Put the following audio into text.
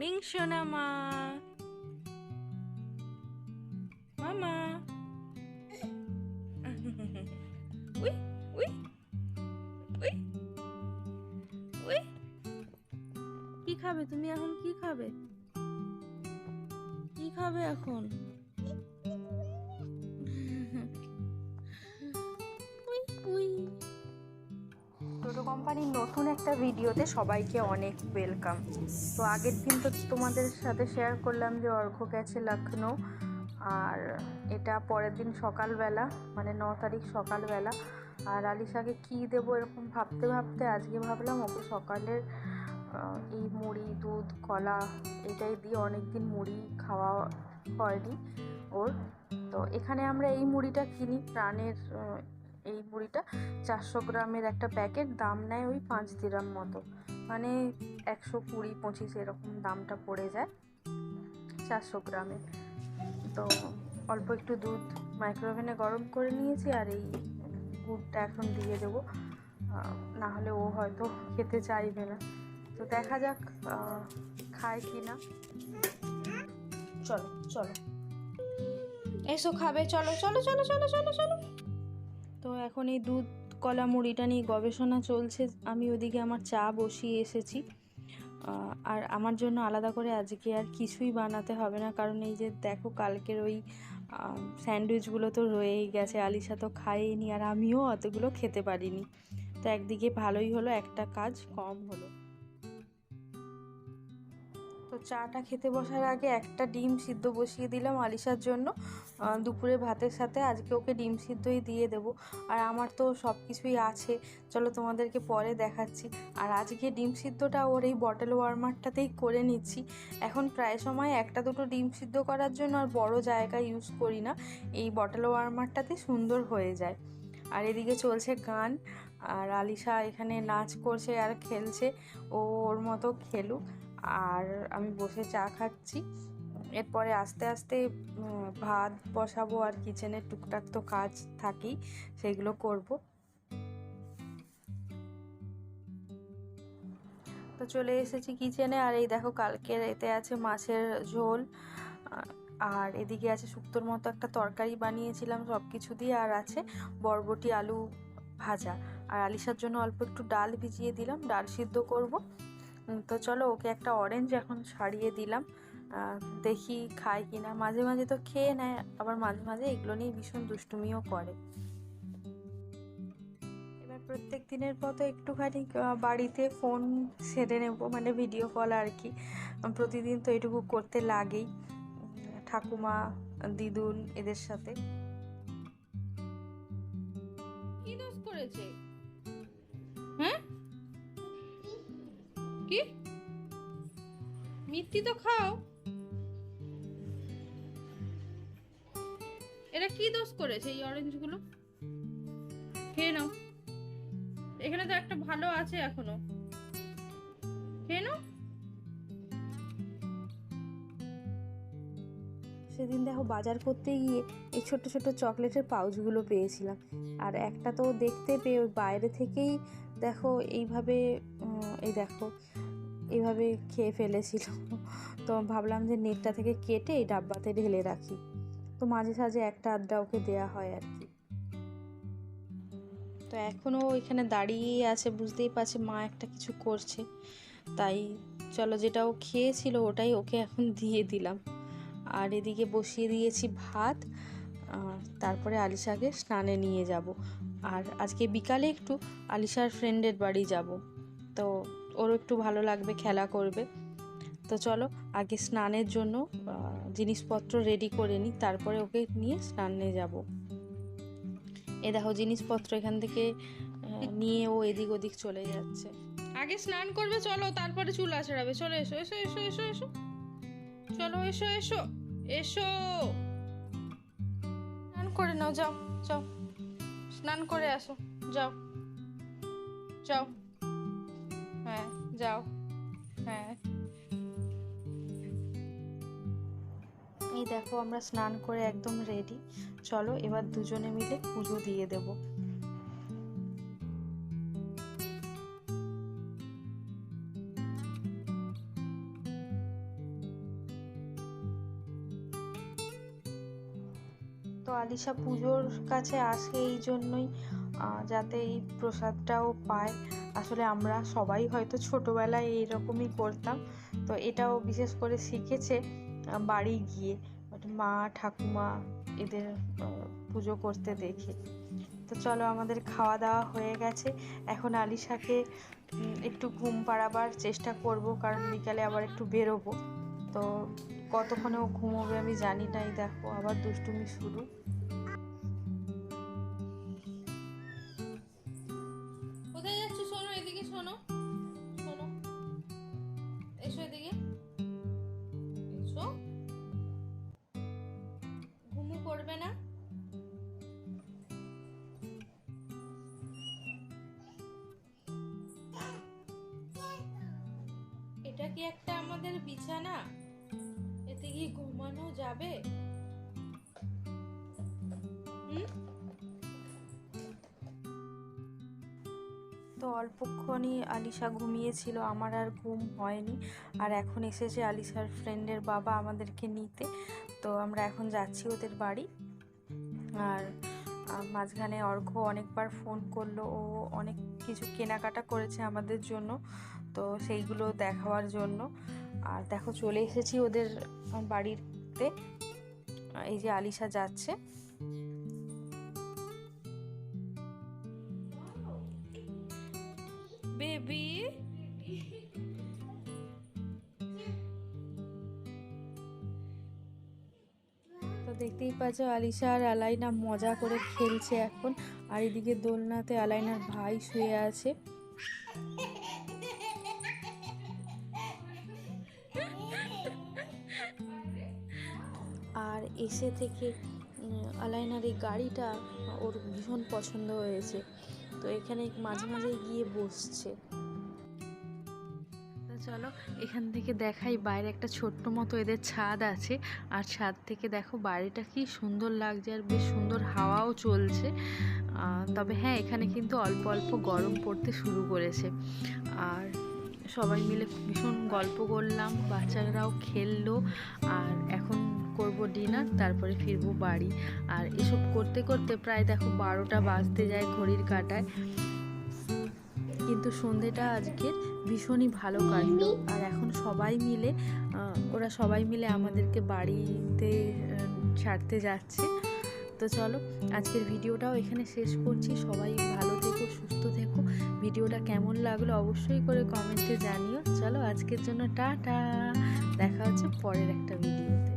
Morning সোনামা মামা we we we we কি খাবে? তুমি এখন কি খাবে? কি খাবে এখন? টোটো কোম্পানির নতুন একটা ভিডিওতে সবাইকে অনেক ওয়েলকাম তো আগের দিন তো তোমাদের সাথে শেয়ার করলাম যে অর্ঘ গেছে লখনৌ আর এটা পরের দিন সকালবেলা মানে ন তারিখ সকালবেলা। আর আলিশাকে কী দেবো এরকম ভাবতে ভাবতে আজকে ভাবলাম ওকে সকালের এই মুড়ি, দুধ, কলা, এটাই দিয়ে অনেক দিন মুড়ি খাওয়া হয়নি ওর। তো এখানে আমরা এই মুড়িটা কিনি, প্রাণের এই মুড়িটা চারশো গ্রামের একটা প্যাকেট, দাম নেয় ওই পাঁচ দিরাম মতো। মানে একশো কুড়ি, পঁচিশ এরকম দামটা পড়ে যায় চারশো গ্রামের তো অল্প একটু দুধ মাইক্রোওভেনে গরম করে নিয়েছি আর এই গুড়টা এখন দিয়ে দেবো। না হলে ও হয়তো খেতে চাইবে না। তো দেখা যাক খায় কি না। চলো চলো। এসো খাবে, চলো চলো চলো চলো চলো চলো। তো এখন এই দুধ, কলা মুড়িটা নিয়ে গবেষণা চলছে। আমি ওদিকে আমার চা বসিয়ে এসেছি। আর আমার জন্য আলাদা করে আজকে আর কিছুই বানাতে হবে না। কারণ এই যে দেখো কালকের ওই স্যান্ডউইচগুলো তো রয়েই গেছে। আলিশা তো খাইনি আর আমিও অতগুলো খেতে পারিনি। তো একদিকে ভালোই হলো, একটা কাজ কম হলো। চাটা খেতে বসার আগে একটা ডিম সিদ্ধ বসিয়ে দিলাম আলিশার জন্য। দুপুরে ভাতের সাথে আজকে ওকে ডিম সিদ্ধই দিয়ে দেব। আর আমার তো সব কিছুই আছে। চলো তোমাদেরকে পরে দেখাচ্ছি। আর আজকে ডিম সিদ্ধটা ওর এই বটল ওয়ার্মারটাতেই করে নিচ্ছি। এখন প্রায় সময় একটা দুটো ডিম সিদ্ধ করার জন্য আর বড় জায়গা ইউজ করি না। এই বটল ওয়ার্মারটাতে সুন্দর হয়ে যায়। আর এদিকে চলছে গান। আর আলিশা এখানে নাচ করছে আর খেলছে। ও ওর মতো খেলুক। আর আমি বসে চা খাচ্ছি। এরপরে আস্তে আস্তে ভাত বসাবো আর কিচেনের টুকটাক তো কাজ থাকেই, সেগুলো করব। তো চলে এসেছি কিচেনে আর এই দেখো কালকের এতে আছে মাছের ঝোল। আর এদিকে আছে শুক্তোর মতো একটা তরকারি বানিয়েছিলাম সব কিছু দিয়ে, আর আছে বরবটি আলু ভাজা। আর আলিশার জন্য অল্প একটু ডাল ভিজিয়ে দিলাম, ডাল সিদ্ধ করব। তো চলো ওকে একটা অরেঞ্জ এখন ছাড়িয়ে দিলাম। দেখি খায় কি না মাঝে মাঝে তো খেয়ে নেয়, আবার মাঝে মাঝে এগুলো নিয়ে ভীষণ দুষ্টুমিও করে। এবার প্রত্যেক দিনের মতো একটুখানি বাড়িতে ফোন সেরে নেব মানে ভিডিও কল আর কি। প্রতিদিন তো এটুকু করতে লাগেই। ঠাকুমা, দিদুন এদের সাথে। করেছে? কি? মিষ্টি তো খাও। এটা কি দোষ করেছে এই অরেঞ্জগুলো খেয়ে নাও। এখানে তো একটা ভালো আছে এখনও। খেয়ে নাও। সেদিন দেখো বাজার করতে গিয়ে এই ছোট ছোট চকলেটের পাউচগুলো পেয়েছিলাম। আর একটা তো দেখতে পেয়ে বাইরে থেকেই দেখো এইভাবে এই দেখো এইভাবে খেয়ে ফেলেছিল। তো ভাবলাম যে নেটটা থেকে কেটে এই ডাব্বাতে ঢেলে রাখি। তো মাঝে সাঝে একটা আড্ডা ওকে দেওয়া হয় আর কি। তো এখনও এখানে দাঁড়িয়ে আছে, বুঝতেই পারছে মা একটা কিছু করছে। তাই চলো যেটা ও খেয়েছিল ওটাই ওকে এখন দিয়ে দিলাম। আর এদিকে বসিয়ে দিয়েছি ভাত তারপরে আলিশাকে স্নানে নিয়ে যাব। আর আজকে বিকালে একটু আলিশার ফ্রেন্ডের বাড়ি যাব। তো ওরও একটু ভালো লাগবে, খেলা করবে। তো চলো, আগে স্নানের জন্য জিনিসপত্র রেডি করে নিই, তারপরে ওকে নিয়ে স্নানে যাব। এ দেখো, জিনিসপত্র এখান থেকে নিয়ে ও এদিক ওদিক চলে যাচ্ছে। আগে স্নান করবে, চলো, তারপরে চুল আছড়াবে। চলো, এসো এসো এসো এসো এসো। চলো, এসো এসো এসো। স্নান করে নাও, যাও যাও। স্নান করে আসো, যাও যাও। যাও। হ্যাঁ। এই দেখো, আমরা স্নান করে একদম রেডি চলো, এবার দুজনে মিলে পুজো দিয়ে দেবো। তো আলিশা পুজোর কাছে আসে এই জন্যই যাতে এই প্রসাদটাও পায়। আসলে আমরা সবাই হয়তো ছোটোবেলায় এইরকমই করতাম। তো এটাও বিশেষ করে শিখেছে বাড়ি গিয়ে। মা, ঠাকুমা এদের পুজো করতে দেখে। তো চলো আমাদের খাওয়া দাওয়া হয়ে গেছে। এখন আলিশাকে একটু ঘুম পাড়াবার চেষ্টা করব কারণ বিকালে আবার একটু বেরোবো। তো কতক্ষণে ও ঘুমোবে আমি জানি নাই দেখো আবার দুষ্টুমি শুরু। কি একটা আমাদের বিছানা? এতে কি ঘুমানো যাবে? তো অল্পক্ষণই আলিশা ঘুমিয়েছিল, আমার আর ঘুম হয়নি। আর এখন এসেছে আলিশার ফ্রেন্ডের বাবা আমাদেরকে নিতে। তো আমরা এখন যাচ্ছি ওদের বাড়ি। আর মাঝখানে অর্ঘ অনেকবার ফোন করল, ও অনেক কিছু কেনাকাটা করেছে আমাদের জন্য। তো সেইগুলো দেখাবার জন্য। আর দেখো চলে এসেছি ওদের বাড়িতে। এই যে আলিশা যাচ্ছে। বেবি? তো দেখতেই পাচ্ছ আলিশা আর আলাইনা মজা করে খেলছে এখন। আর এদিকে দোলনাতে আলাইনার ভাই শুয়ে আছে। এসে থেকে আলাইনার এই গাড়িটা ওর ভীষণ পছন্দ হয়েছে। তো এখানে মাঝে মাঝে গিয়ে বসছে। চলো, এখান থেকে দেখাই বাইরে একটা ছোট্ট মতো এদের ছাদ আছে। আর ছাদ থেকে দেখো বাড়িটা কি সুন্দর লাগছে আর বেশ সুন্দর হাওয়াও চলছে। তবে হ্যাঁ এখানে কিন্তু অল্প অল্প গরম পড়তে শুরু করেছে। আর সবাই মিলে ভীষণ গল্প করলাম, বাচ্চারাও খেললো। আর এখন করব ডিনার তারপরে ফিরবো বাড়ি। আর এসব করতে করতে প্রায় দেখো বারোটা বাজতে যায় ঘড়ির কাটায়। কিন্তু সন্ধেটা আজকের ভীষণই ভালো কাটলো। আর এখন সবাই মিলে ওরা সবাই মিলে আমাদেরকে বাড়িতে ছাড়তে যাচ্ছে। তো চলো, আজকের ভিডিওটাও এখানে শেষ করছি। সবাই ভালো থেকো, সুস্থ থেকো। ভিডিওটা কেমন লাগল অবশ্যই করে কমেন্টে জানিও। চলো আজকের জন্য টাটা। দেখা হচ্ছে পরের একটা ভিডিওতে।